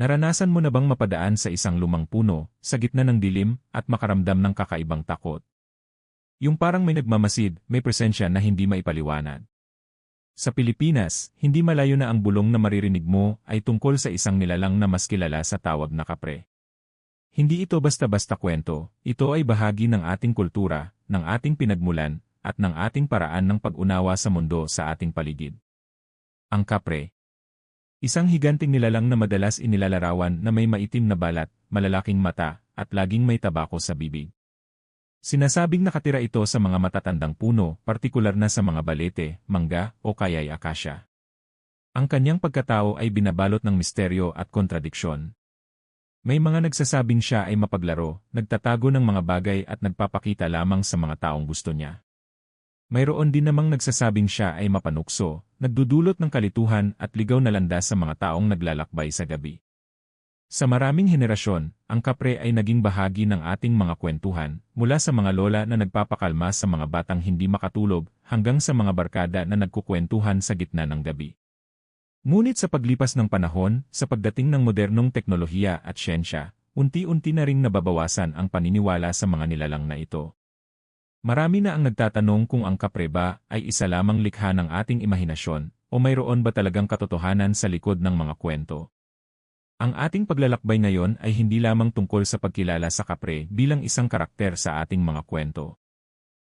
Naranasan mo na bang mapadaan sa isang lumang puno, sa gitna ng dilim, at makaramdam ng kakaibang takot? Yung parang may nagmamasid, may presensya na hindi maipaliwanag. Sa Pilipinas, hindi malayo na ang bulong na maririnig mo ay tungkol sa isang nilalang na mas kilala sa tawag na kapre. Hindi ito basta-basta kwento, ito ay bahagi ng ating kultura, ng ating pinagmulan, at ng ating paraan ng pag-unawa sa mundo sa ating paligid. Ang kapre, Isang higanting nilalang na madalas inilalarawan na may maitim na balat, malalaking mata, at laging may tabako sa bibig. Sinasabing nakatira ito sa mga matatandang puno, partikular na sa mga balete, mangga, o kaya'y akasya. Ang kanyang pagkatao ay binabalot ng misteryo at kontradiksyon. May mga nagsasabing siya ay mapaglaro, nagtatago ng mga bagay at nagpapakita lamang sa mga taong gusto niya. Mayroon din namang nagsasabing siya ay mapanukso, nagdudulot ng kalituhan at ligaw na landas sa mga taong naglalakbay sa gabi. Sa maraming henerasyon, ang kapre ay naging bahagi ng ating mga kwentuhan, mula sa mga lola na nagpapakalma sa mga batang hindi makatulog, hanggang sa mga barkada na nagkukwentuhan sa gitna ng gabi. Ngunit sa paglipas ng panahon, sa pagdating ng modernong teknolohiya at siyensya, unti-unti na ring nababawasan ang paniniwala sa mga nilalang na ito. Marami na ang nagtatanong kung ang kapreba ay isa lamang likha ng ating imahinasyon o mayroon ba talagang katotohanan sa likod ng mga kwento. Ang ating paglalakbay ngayon ay hindi lamang tungkol sa pagkilala sa kapre bilang isang karakter sa ating mga kwento.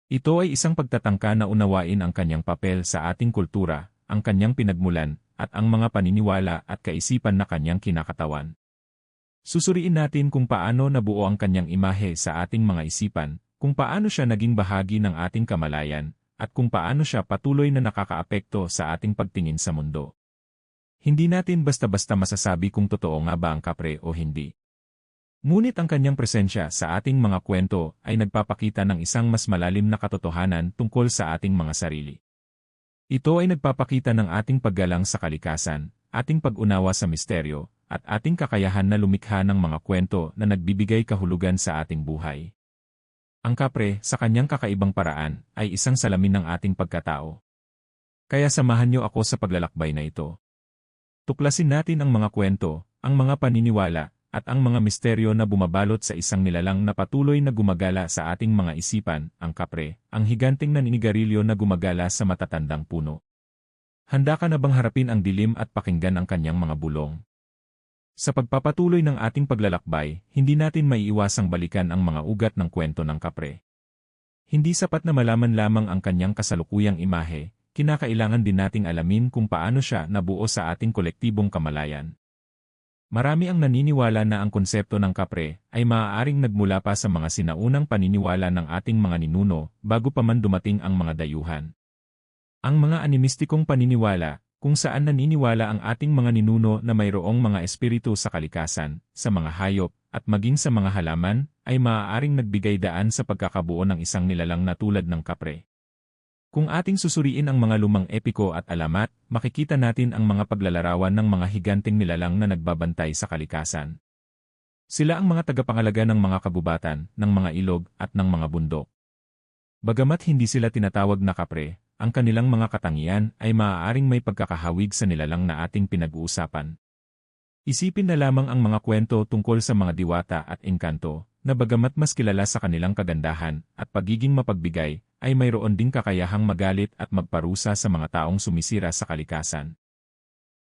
Ito ay isang pagtatangka na unawain ang kanyang papel sa ating kultura, ang kanyang pinagmulan, at ang mga paniniwala at kaisipan na kanyang kinakatawan. Susuriin natin kung paano nabuo ang kanyang imahe sa ating mga isipan, kung paano siya naging bahagi ng ating kamalayan, at kung paano siya patuloy na nakakaapekto sa ating pagtingin sa mundo. Hindi natin basta-basta masasabi kung totoo nga ba ang kapre o hindi. Ngunit ang kanyang presensya sa ating mga kwento ay nagpapakita ng isang mas malalim na katotohanan tungkol sa ating mga sarili. Ito ay nagpapakita ng ating paggalang sa kalikasan, ating pag-unawa sa misteryo, at ating kakayahan na lumikha ng mga kwento na nagbibigay kahulugan sa ating buhay. Ang kapre, sa kanyang kakaibang paraan, ay isang salamin ng ating pagkatao. Kaya samahan niyo ako sa paglalakbay na ito. Tuklasin natin ang mga kwento, ang mga paniniwala, at ang mga misteryo na bumabalot sa isang nilalang na patuloy na gumagala sa ating mga isipan, ang kapre, ang higanting naninigarilyo na gumagala sa matatandang puno. Handa ka na bang harapin ang dilim at pakinggan ang kanyang mga bulong? Sa pagpapatuloy ng ating paglalakbay, hindi natin maiiwasang balikan ang mga ugat ng kwento ng kapre. Hindi sapat na malaman lamang ang kanyang kasalukuyang imahe, kinakailangan din nating alamin kung paano siya nabuo sa ating kolektibong kamalayan. Marami ang naniniwala na ang konsepto ng kapre ay maaaring nagmula pa sa mga sinaunang paniniwala ng ating mga ninuno bago pa man dumating ang mga dayuhan. Ang mga animistikong paniniwala kung saan naniniwala ang ating mga ninuno na mayroong mga espiritu sa kalikasan, sa mga hayop, at maging sa mga halaman, ay maaaring nagbigay daan sa pagkakabuo ng isang nilalang na tulad ng kapre. Kung ating susuriin ang mga lumang epiko at alamat, makikita natin ang mga paglalarawan ng mga higanting nilalang na nagbabantay sa kalikasan. Sila ang mga tagapangalaga ng mga kabubatan, ng mga ilog, at ng mga bundok. Bagamat hindi sila tinatawag na kapre, ang kanilang mga katangian ay maaaring may pagkakahawig sa nilalang na ating pinag-uusapan. Isipin na lamang ang mga kwento tungkol sa mga diwata at engkanto, na bagamat mas kilala sa kanilang kagandahan at pagiging mapagbigay, ay mayroon ding kakayahang magalit at magparusa sa mga taong sumisira sa kalikasan.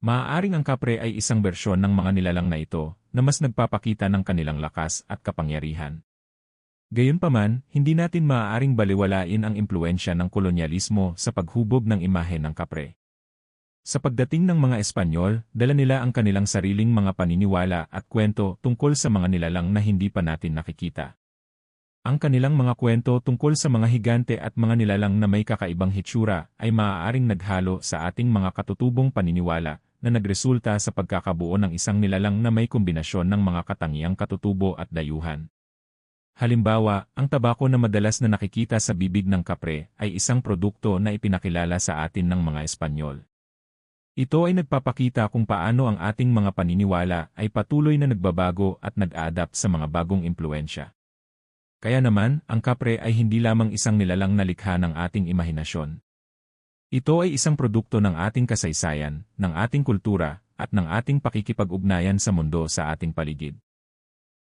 Maaaring ang kapre ay isang bersyon ng mga nilalang na ito, na mas nagpapakita ng kanilang lakas at kapangyarihan. Gayunpaman, hindi natin maaaring baliwalain ang impluensya ng kolonyalismo sa paghubog ng imahe ng kapre. Sa pagdating ng mga Espanyol, dala nila ang kanilang sariling mga paniniwala at kwento tungkol sa mga nilalang na hindi pa natin nakikita. Ang kanilang mga kwento tungkol sa mga higante at mga nilalang na may kakaibang hitsura ay maaaring naghalo sa ating mga katutubong paniniwala na nagresulta sa pagkakabuo ng isang nilalang na may kombinasyon ng mga katangiang katutubo at dayuhan. Halimbawa, ang tabako na madalas na nakikita sa bibig ng kapre ay isang produkto na ipinakilala sa atin ng mga Espanyol. Ito ay nagpapakita kung paano ang ating mga paniniwala ay patuloy na nagbabago at nag-adapt sa mga bagong impluensya. Kaya naman, ang kapre ay hindi lamang isang nilalang na likha ng ating imahinasyon. Ito ay isang produkto ng ating kasaysayan, ng ating kultura, at ng ating pakikipag-ugnayan sa mundo sa ating paligid.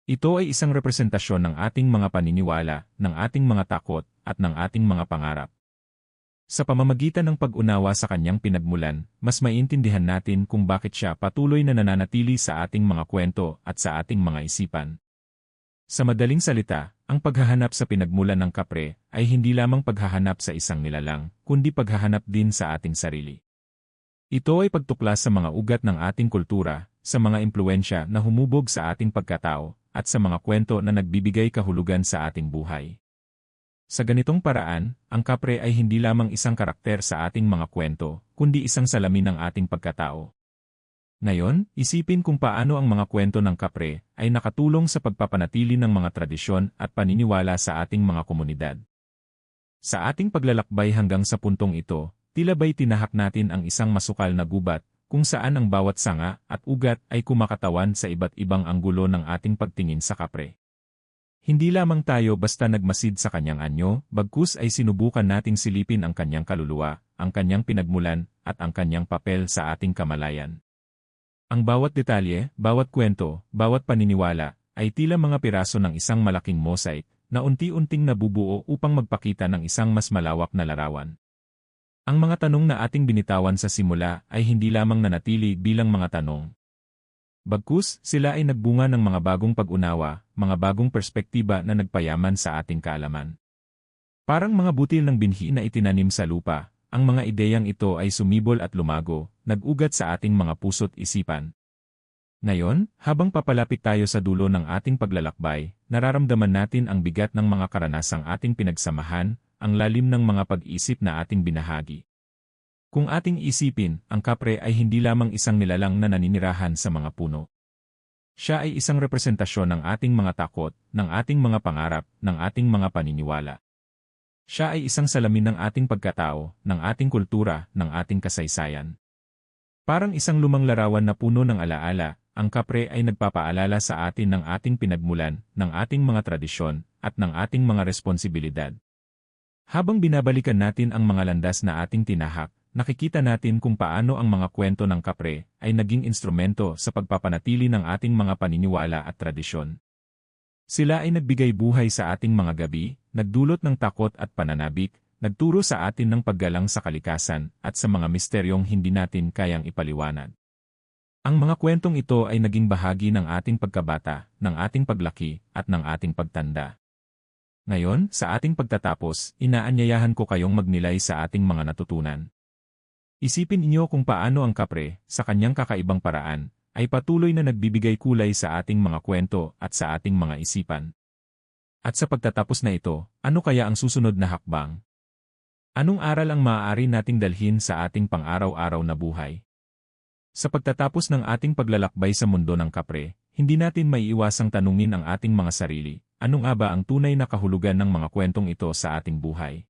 Ito ay isang representasyon ng ating mga paniniwala, ng ating mga takot, at ng ating mga pangarap. Sa pamamagitan ng pag-unawa sa kanyang pinagmulan, mas maiintindihan natin kung bakit siya patuloy na nananatili sa ating mga kwento at sa ating mga isipan. Sa madaling salita, ang paghahanap sa pinagmulan ng kapre ay hindi lamang paghahanap sa isang nilalang, kundi paghahanap din sa ating sarili. Ito ay pagtuklas sa mga ugat ng ating kultura, sa mga impluensya na humubog sa ating pagkatao, at sa mga kwento na nagbibigay kahulugan sa ating buhay. Sa ganitong paraan, ang kapre ay hindi lamang isang karakter sa ating mga kwento, kundi isang salamin ng ating pagkatao. Ngayon, isipin kung paano ang mga kwento ng kapre ay nakatulong sa pagpapanatili ng mga tradisyon at paniniwala sa ating mga komunidad. Sa ating paglalakbay hanggang sa puntong ito, tila ba'y tinahak natin ang isang masukal na gubat kung saan ang bawat sanga at ugat ay kumakatawan sa iba't ibang anggulo ng ating pagtingin sa kapre. Hindi lamang tayo basta nagmasid sa kanyang anyo, bagkus ay sinubukan nating silipin ang kanyang kaluluwa, ang kanyang pinagmulan, at ang kanyang papel sa ating kamalayan. Ang bawat detalye, bawat kwento, bawat paniniwala, ay tila mga piraso ng isang malaking mosaic na unti-unting nabubuo upang magpakita ng isang mas malawak na larawan. Ang mga tanong na ating binitawan sa simula ay hindi lamang nanatili bilang mga tanong. Bagkus, sila ay nagbunga ng mga bagong pag-unawa, mga bagong perspektiba na nagpayaman sa ating kaalaman. Parang mga butil ng binhi na itinanim sa lupa, ang mga ideyang ito ay sumibol at lumago, nag-ugat sa ating mga puso't isipan. Ngayon, habang papalapit tayo sa dulo ng ating paglalakbay, nararamdaman natin ang bigat ng mga karanasang ating pinagsamahan, ang lalim ng mga pag-isip na ating binahagi. Kung ating isipin, ang kapre ay hindi lamang isang nilalang na naninirahan sa mga puno. Siya ay isang representasyon ng ating mga takot, ng ating mga pangarap, ng ating mga paniniwala. Siya ay isang salamin ng ating pagkatao, ng ating kultura, ng ating kasaysayan. Parang isang lumang larawan na puno ng alaala, ang kapre ay nagpapaalala sa atin ng ating pinagmulan, ng ating mga tradisyon, at ng ating mga responsibilidad. Habang binabalikan natin ang mga landas na ating tinahak, nakikita natin kung paano ang mga kwento ng kapre ay naging instrumento sa pagpapanatili ng ating mga paniniwala at tradisyon. Sila ay nagbigay buhay sa ating mga gabi, nagdulot ng takot at pananabik, nagturo sa atin ng paggalang sa kalikasan at sa mga misteryong hindi natin kayang ipaliwanag. Ang mga kwentong ito ay naging bahagi ng ating pagkabata, ng ating paglaki, at ng ating pagtanda. Ngayon, sa ating pagtatapos, inaanyayahan ko kayong magnilay sa ating mga natutunan. Isipin inyo kung paano ang kapre, sa kanyang kakaibang paraan, ay patuloy na nagbibigay kulay sa ating mga kwento at sa ating mga isipan. At sa pagtatapos na ito, ano kaya ang susunod na hakbang? Anong aral ang maaari nating dalhin sa ating pang-araw-araw na buhay? Sa pagtatapos ng ating paglalakbay sa mundo ng kapre, hindi natin maiiwasang tanungin ang ating mga sarili, ano nga ba ang tunay na kahulugan ng mga kwentong ito sa ating buhay?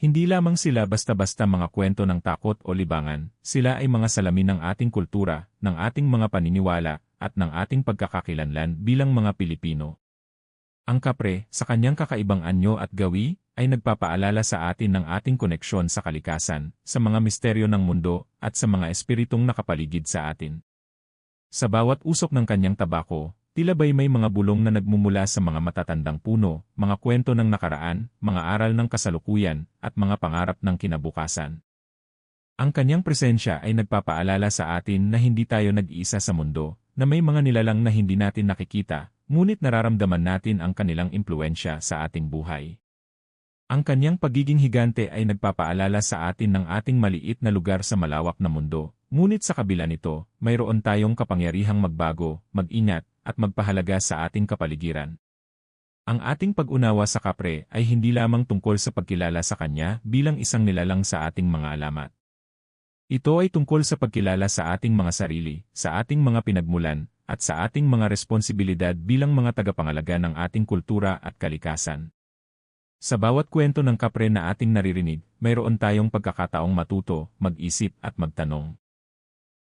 Hindi lamang sila basta-basta mga kwento ng takot o libangan, sila ay mga salamin ng ating kultura, ng ating mga paniniwala, at ng ating pagkakakilanlan bilang mga Pilipino. Ang kapre, sa kanyang kakaibang anyo at gawi, ay nagpapaalala sa atin ng ating koneksyon sa kalikasan, sa mga misteryo ng mundo, at sa mga espiritong nakapaligid sa atin. Sa bawat usok ng kanyang tabako, Tila ba'y may mga bulong na nagmumula sa mga matatandang puno, mga kwento ng nakaraan, mga aral ng kasalukuyan, at mga pangarap ng kinabukasan. Ang kanyang presensya ay nagpapaalala sa atin na hindi tayo nag-iisa sa mundo, na may mga nilalang na hindi natin nakikita, ngunit nararamdaman natin ang kanilang impluensya sa ating buhay. Ang kanyang pagiging higante ay nagpapaalala sa atin ng ating maliit na lugar sa malawak na mundo, ngunit sa kabila nito, mayroon tayong kapangyarihang magbago, mag-ingat, at magpahalaga sa ating kapaligiran. Ang ating pag-unawa sa kapre ay hindi lamang tungkol sa pagkilala sa kanya bilang isang nilalang sa ating mga alamat. Ito ay tungkol sa pagkilala sa ating mga sarili, sa ating mga pinagmulan, at sa ating mga responsibilidad bilang mga tagapangalaga ng ating kultura at kalikasan. Sa bawat kwento ng kapre na ating naririnig, mayroon tayong pagkakataong matuto, mag-isip at magtanong.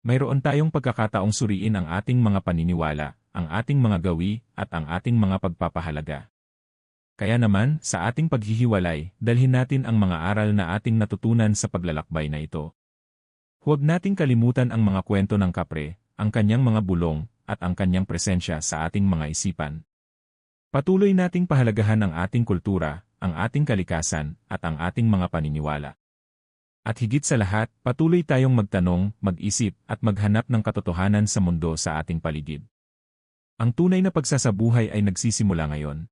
Mayroon tayong pagkakataong suriin ang ating mga paniniwala, ang ating mga gawi, at ang ating mga pagpapahalaga. Kaya naman, sa ating paghihiwalay, dalhin natin ang mga aral na ating natutunan sa paglalakbay na ito. Huwag nating kalimutan ang mga kwento ng kapre, ang kanyang mga bulong, at ang kanyang presensya sa ating mga isipan. Patuloy nating pahalagahan ang ating kultura, ang ating kalikasan, at ang ating mga paniniwala. At higit sa lahat, patuloy tayong magtanong, mag-isip, at maghanap ng katotohanan sa mundo sa ating paligid. Ang tunay na pagsasabuhay ay nagsisimula ngayon.